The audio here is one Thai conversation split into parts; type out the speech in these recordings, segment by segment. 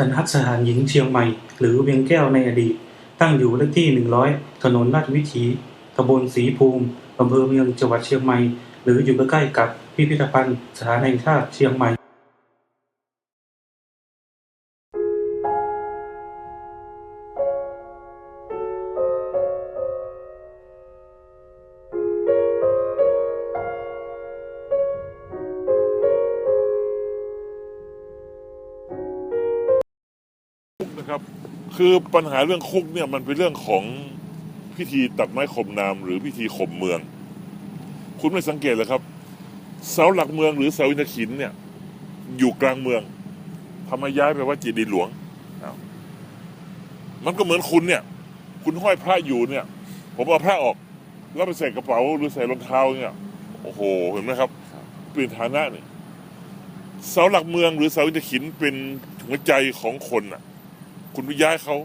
ทัณฑสถานหญิงเชียงใหม่ หรือเวียงแก้วในอดีต ตั้งอยู่เลขที่ 100 ถนนราชวิถี ตำบลศรีภูมิ อำเภอเมืองจังหวัดเชียงใหม่ หรืออยู่ใกล้ๆกับพิพิธภัณฑ์สถานแห่งชาติเชียงใหม่ ครับ คือปัญหาเรื่องคุกเนี่ยมันเป็นเรื่องของพิธีตัดไม้ข่มนามหรือพิธีข่มเมือง คุณไม่สังเกตเลยครับเสาหลักเมืองหรือเสาอินทขินเนี่ย อยู่กลางเมืองทำไมย้ายไปวัดเจดีย์หลวง มันก็เหมือนคุณเนี่ย คุณห้อยพระอยู่เนี่ย ผมเอาพระออก แล้วไปใส่กระเป๋าหรือใส่รองเท้าเนี่ยโอ้โหเห็นไหมครับ เปลี่ยนฐานะเนี่ยเสาหลักเมืองหรือเสาอินทขินเป็นหัวใจของคนน่ะ คุณไปย้ายเขา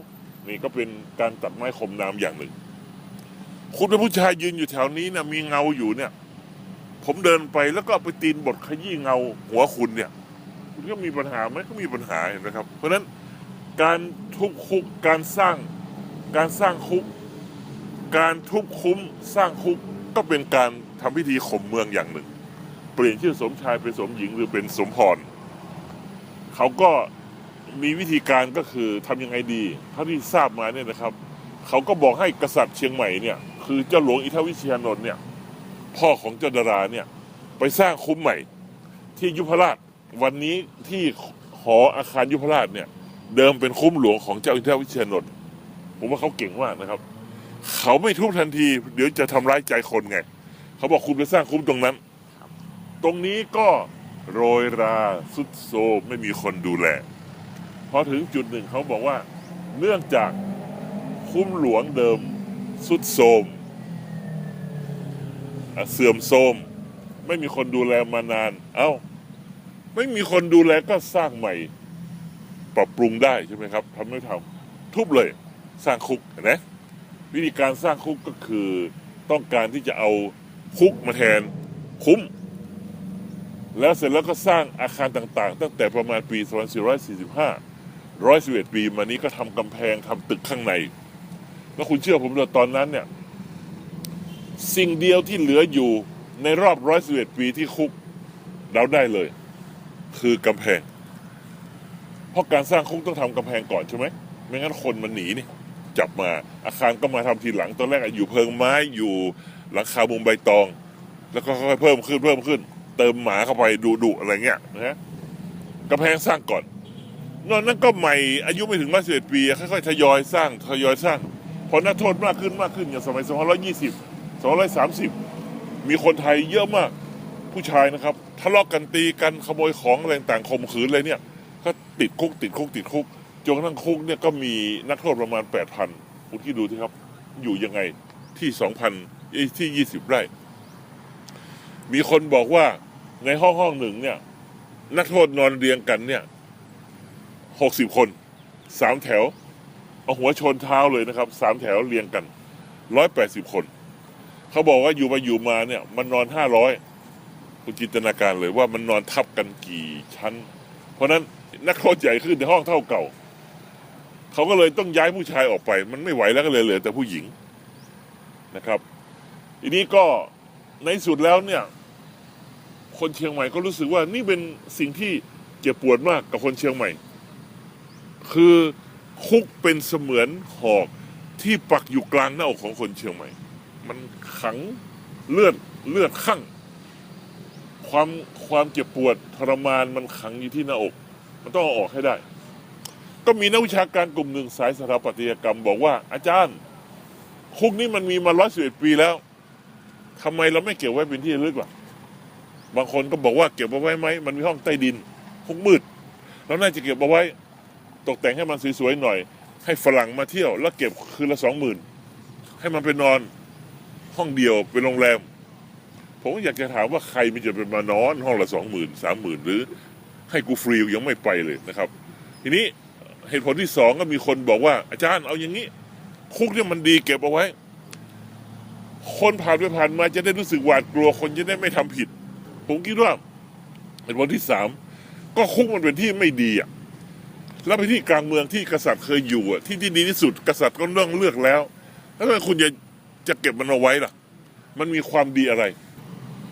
นี่ก็เป็นการตัดไม้ข่มน้ำอย่างหนึ่ง คุณเป็นผู้ชายยืนอยู่แถวนี้นะมีเงาอยู่เนี่ย ผมเดินไปแล้วก็ไปตีนบทขยี้เงาหัวคุณเนี่ย คุณก็มีปัญหาไหมก็มีปัญหาเห็นไหมครับ เพราะฉะนั้นการทุบคุกการสร้างการสร้างคุก การทุบคุ้มสร้างคุกก็เป็นการทำพิธีข่มเมืองอย่างหนึ่ง เปลี่ยนชื่อสมชายเป็นสมหญิงหรือเป็นสมพรเขาก็ มีวิธีการก็คือทำยังไงดีเท่าที่ทราบมาเนี่ยนะครับ เขาก็บอกให้กษัตริย์เชียงใหม่เนี่ย คือเจ้าหลวงอิทวิเชียนนท์เนี่ย พ่อของเจ้าดาราเนี่ย ไปสร้างคุ้มใหม่ ที่ยุพราชวันนี้ที่หออาคารยุพราชเนี่ย เดิมเป็นคุ้มหลวงของเจ้าอิทวิเชียนนท์ผมว่าเขาเก่งมากนะครับ เขาไม่ทุบทันที เดี๋ยวจะทำร้ายใจคนไง เขาบอกคุณไปสร้างคุ้มตรงนั้น ตรงนี้ก็โรยราสุดโซมไม่มีคนดูแล พอถึงจุดหนึ่งเขาบอกว่า เนื่องจากคุ้มหลวงเดิมสุดโทมเสื่อมโทรมไม่มีคนดูแลมานาน เอ้า ไม่มีคนดูแลก็สร้างใหม่ ปรับปรุงได้ใช่ไหมครับทำไม่ทำทุบเลย สร้างคุกนไหมวิธีการสร้างคุกก็คือต้องการที่จะเอาคุกมาแทนคุ้ม แล้วเสร็จแล้วก็สร้างอาคารต่างๆ ตั้งแต่ประมาณปี 2445 111ปีมานี้ก็ทำกำแพงทำตึกข้างใน แล้วคุณเชื่อผมเลยตอนนั้นเนี่ย สิ่งเดียวที่เหลืออยู่ในรอบ111ปีที่คุกเราได้เลย คือกำแพง เพราะการสร้างคุกต้องทำกำแพงก่อนใช่ไหมไม่งั้นคนมันหนีนี่จับมาอาคารก็มาทำทีหลังตอนแรกอยู่เพิงไม้อยู่หลังคามุมใบตอง แล้วก็ค่อยๆเพิ่มขึ้นเพิ่มขึ้น เติมหมาเข้าไปดุดุๆอะไรเงี้ยนะฮะกำแพงสร้างก่อน นอกนั้นก็ใหม่อายุไม่ถึงร้อยสิบเอ็ดปีค่อยๆทยอยสร้างทยอยสร้าง พอนักโทษมากขึ้นมากขึ้นอย่างสมัย220 230มีคนไทยเยอะมากผู้ชายนะครับทะเลาะกันตีกันขโมยของอะไรต่างข่มขืนอะไรเนี่ย ก็ติดคุกติดคุกติดคุกจนกระทั่งคุกเนี่ยก็มีนักโทษประมาณ8,000คุณที่ดูที่ครับ อยู่ยังไงที่2,000เอ้ยที่20ไร่ มีคนบอกว่าในห้องห้องหนึ่งเนี่ย นักโทษนอนเรียงกันเนี่ย หกสิบคนสามแถว เอาหัวชนเท้าเลยนะครับสามแถวเรียงกันร้อยแปดสิบคน เขาบอกว่าอยู่มาอยู่มาเนี่ย มันนอนห้าร้อยคุณจินตนาการเลยว่ามันนอนทับกันกี่ชั้น เพราะฉะนั้นนักโทษใหญ่ขึ้นในห้องเท่าเก่า เขาก็เลยต้องย้ายผู้ชายออกไป มันไม่ไหวแล้วก็เลยเหลือแต่ผู้หญิงนะครับทีนี้ก็ในสุดแล้วเนี่ย คนเชียงใหม่ก็รู้สึกว่านี่เป็นสิ่งที่เจ็บปวดมากกับคนเชียงใหม่ คือคุกเป็นเสมือนหอกที่ปักอยู่กลางหน้าอกของคนเชียงใหม่ มันขังเลือดเลือดข้างความความเจ็บปวดทรมานมันขังอยู่ที่หน้าอก มันต้องเอาออกให้ได้ ก็มีนักวิชาการกลุ่มหนึ่งสายสถาปัตยกรรม บอกว่า อาจารย์ คุกนี้มันมีมาร้อยสิบเอ็ดปีแล้วทำไมเราไม่เก็บไว้เป็นที่ระลึกล่ะ บางคนก็บอกว่าเก็บเอาไว้ไหมมันมีห้องใต้ดินคุกมืดแล้วน่าจะเก็บเอาไว้ ตกแต่งให้มันสวยๆหน่อย ให้ฝรั่งมาเที่ยว แล้วเก็บคืนละสองหมื่นให้มันไปนอนห้องเดียวเป็นโรงแรม ผมก็อยากจะถามว่าใครมันจะเป็นมานอนห้องละสองหมื่นสามหมื่นหรือ ให้กูฟรียังไม่ไปเลยนะครับ ทีนี้เหตุผลที่สองก็มีคนบอกว่า อาจารย์เอาอย่างนี้ คุกเนี่ยมันดีเก็บเอาไว้ คนผ่านไปผ่านมาจะได้รู้สึกหวาดกลัวคนจะได้ไม่ทำผิด ผมคิดว่าเหตุผลที่สามก็คุกมันเป็นที่ไม่ดีอะ แล้วไปที่กลางเมืองที่กษัตริย์เคยอยู่อะที่ที่ดีที่สุดกษัตริย์ก็เรื่องเลือกแล้วแล้วทำไมคุณจะจะเก็บมันเอาไว้ล่ะ มันมีความดีอะไร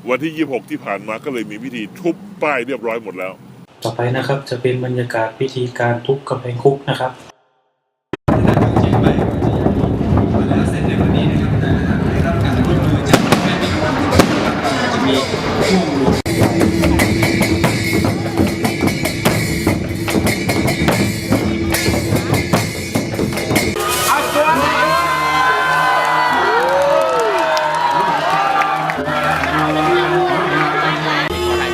วันที่ 26 ที่ผ่านมาก็เลยมีพิธีทุบป้ายเรียบร้อยหมดแล้ว ต่อไปนะครับจะเป็นบรรยากาศพิธีการทุบกำแพงคุกนะครับ